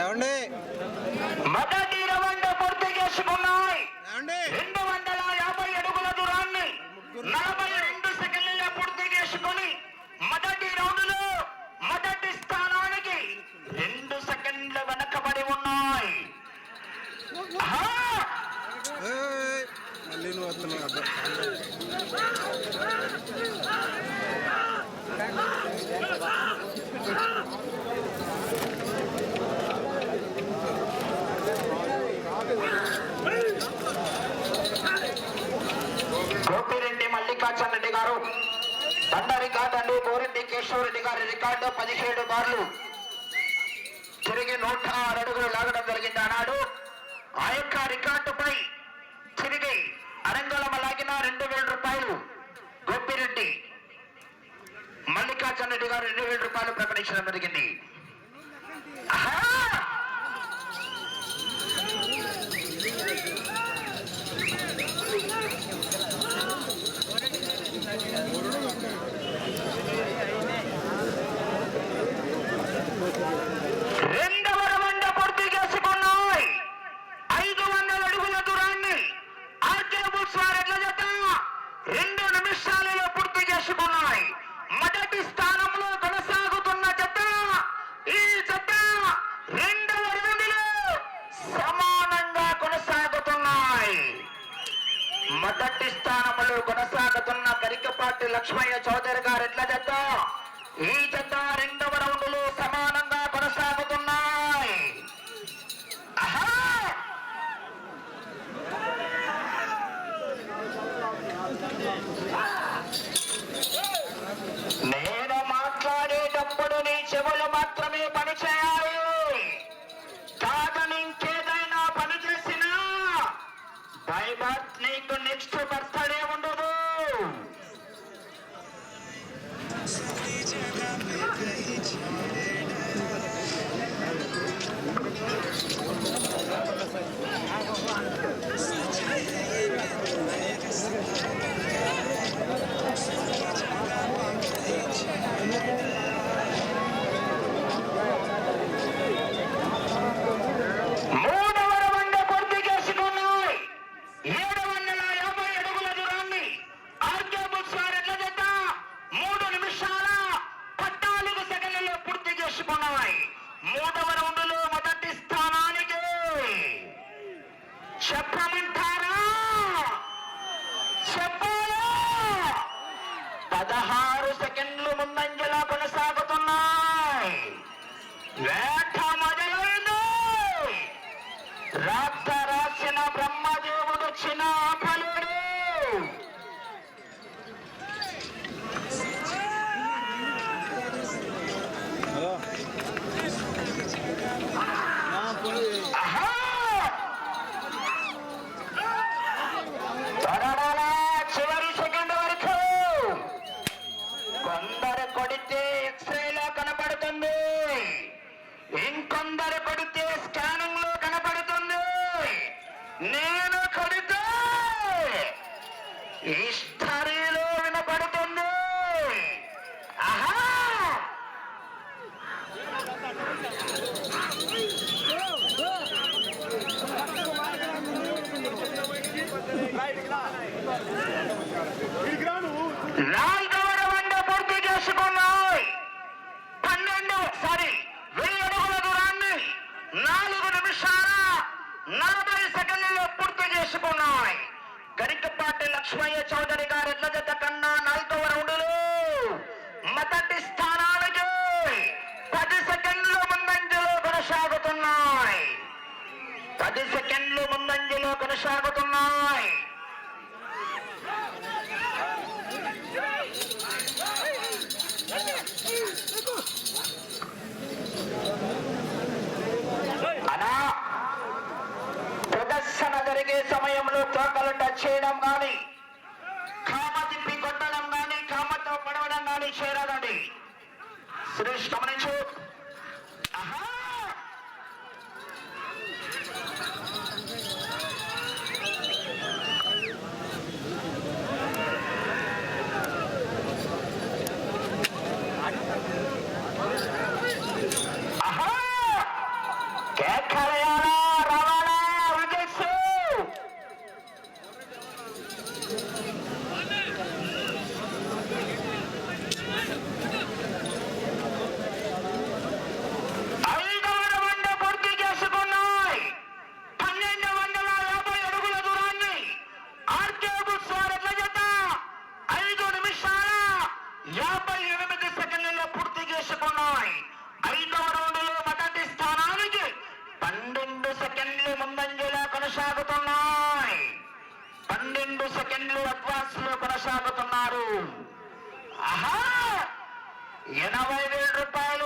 ఏమండి? రికార్డు కోరెడ్డి కిషోర్ రెడ్డి గారి రికార్డు పదిహేడు బార్లు. తిరిగి నూట ఆరు అడుగులు లాగడం జరిగింది అన్నాడు ఆ యొక్క రికార్డుపై తిరిగి అరంగళమ లాగిన రెండు వేల రూపాయలు. గోపిరెడ్డి మల్లికార్జున రెడ్డి గారు రెండు వేల రూపాయలు ప్రకటించడం జరిగింది. రాష్ట్ర రాసిన బ్రహ్మదేవుడు చిన్న పడుతున్నాయి అనా ప్రదర్శన జరిగే సమయంలో తోకలు టచ్ చేయడం కానీ కామ తిప్పి కొట్టడం కానీ కామతో పడవడం కానీ చేరదండి సురేష్ గమనించు ஆஹா! எண்பது ரூபாய்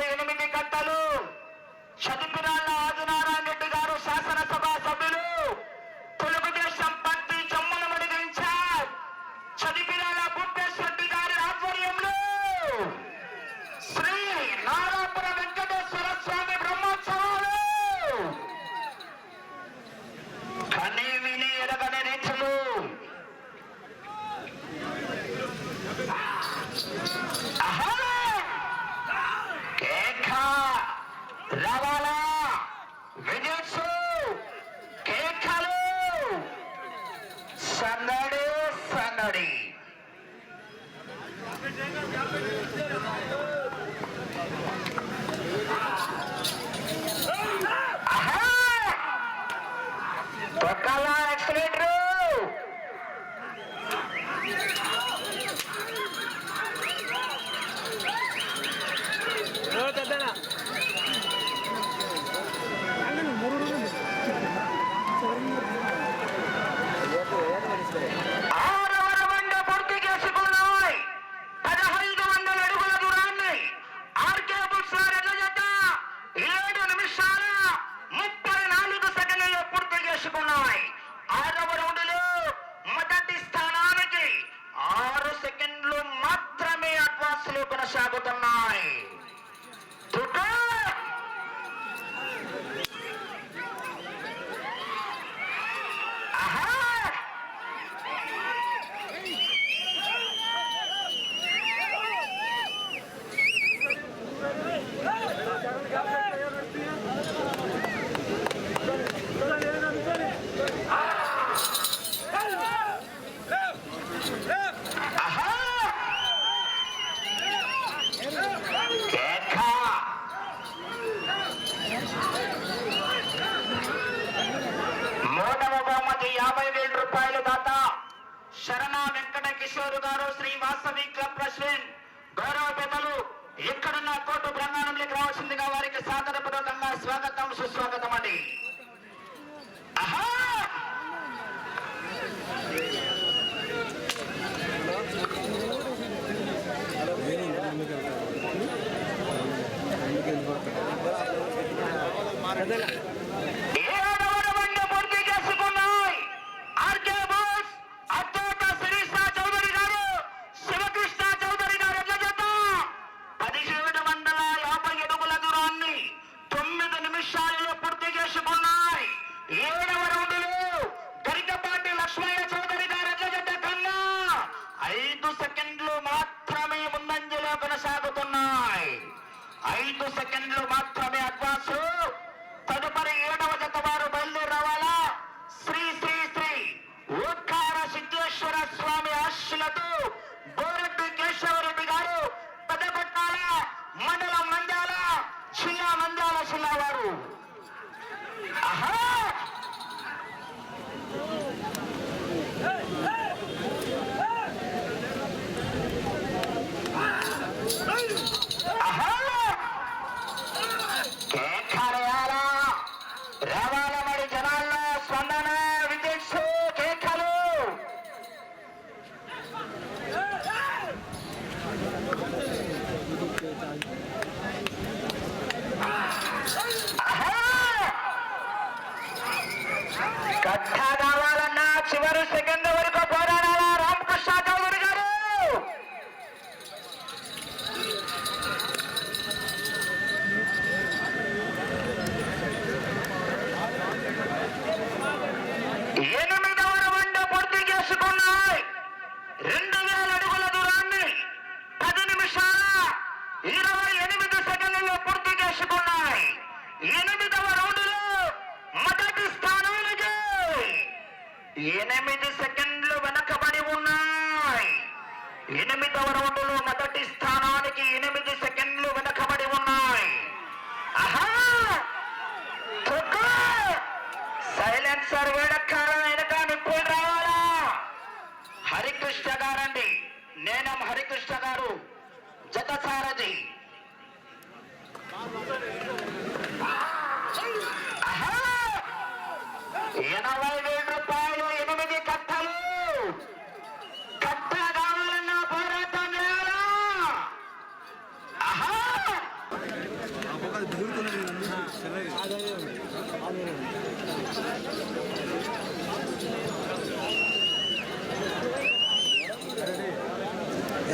Dale.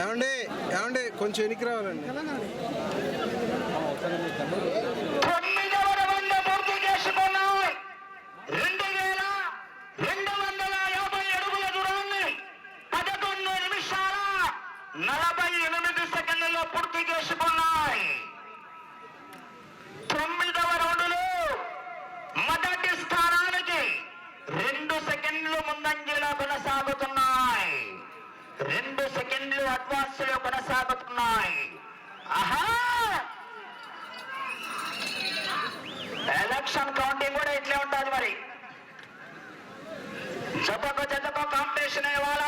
ఏమండి ఏమండి కొంచెం ఎనికి రావాలండి. సమస్యలు కొనసాగుతున్నాయి ఆహా ఎలక్షన్ కౌంటింగ్ కూడా ఇట్లే ఉంటుంది మరి జబ్బకు జబ్బకు కాంపిటీషన్ అయ్యేవాళ్ళ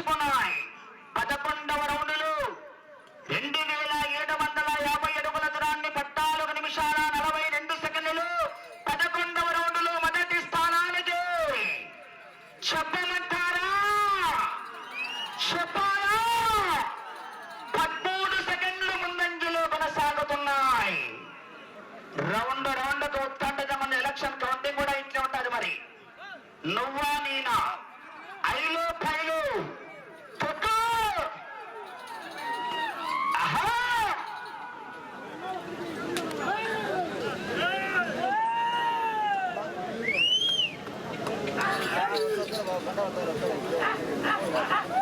আসবো না ¡Ah! ¡Ah! ¡Ah!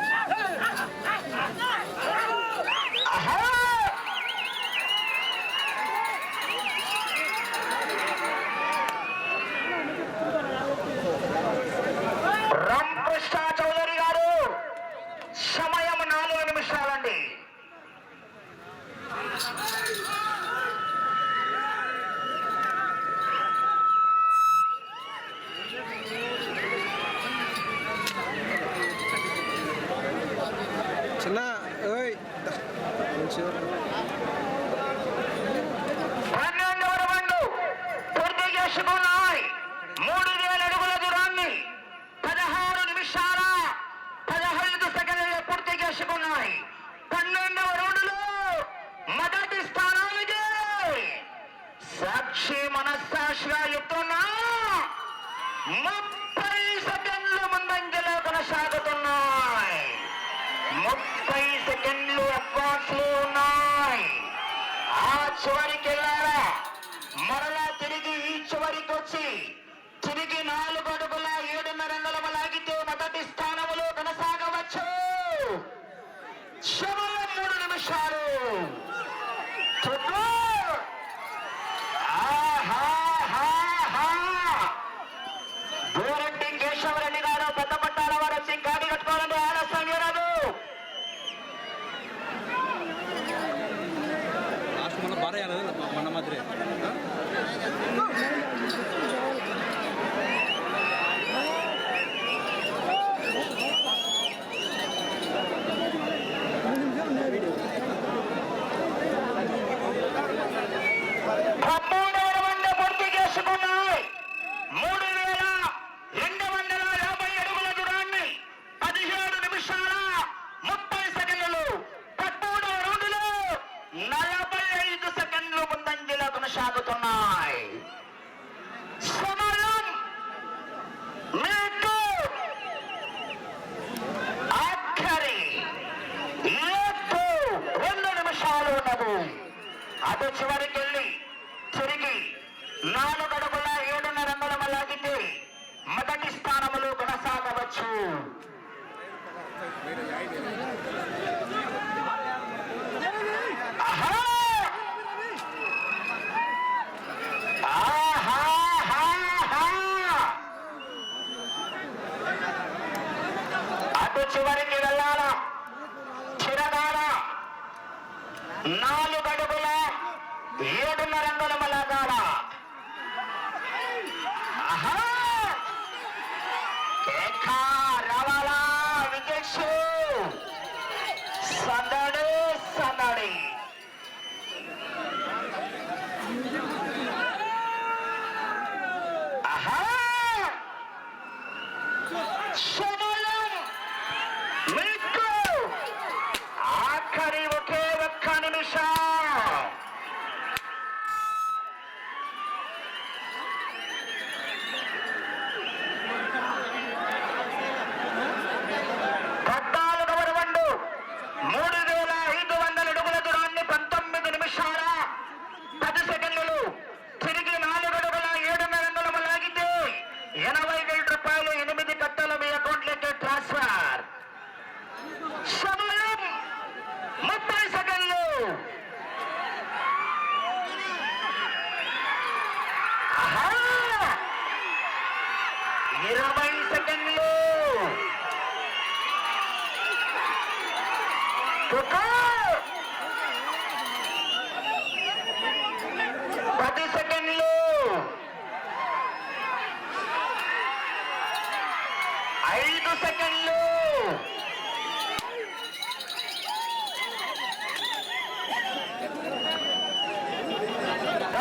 చిన్న ఓయ్ పన్నెండు పూర్తి చేసుకున్నా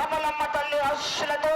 రామలమ్మ తల్లి ఆశలతో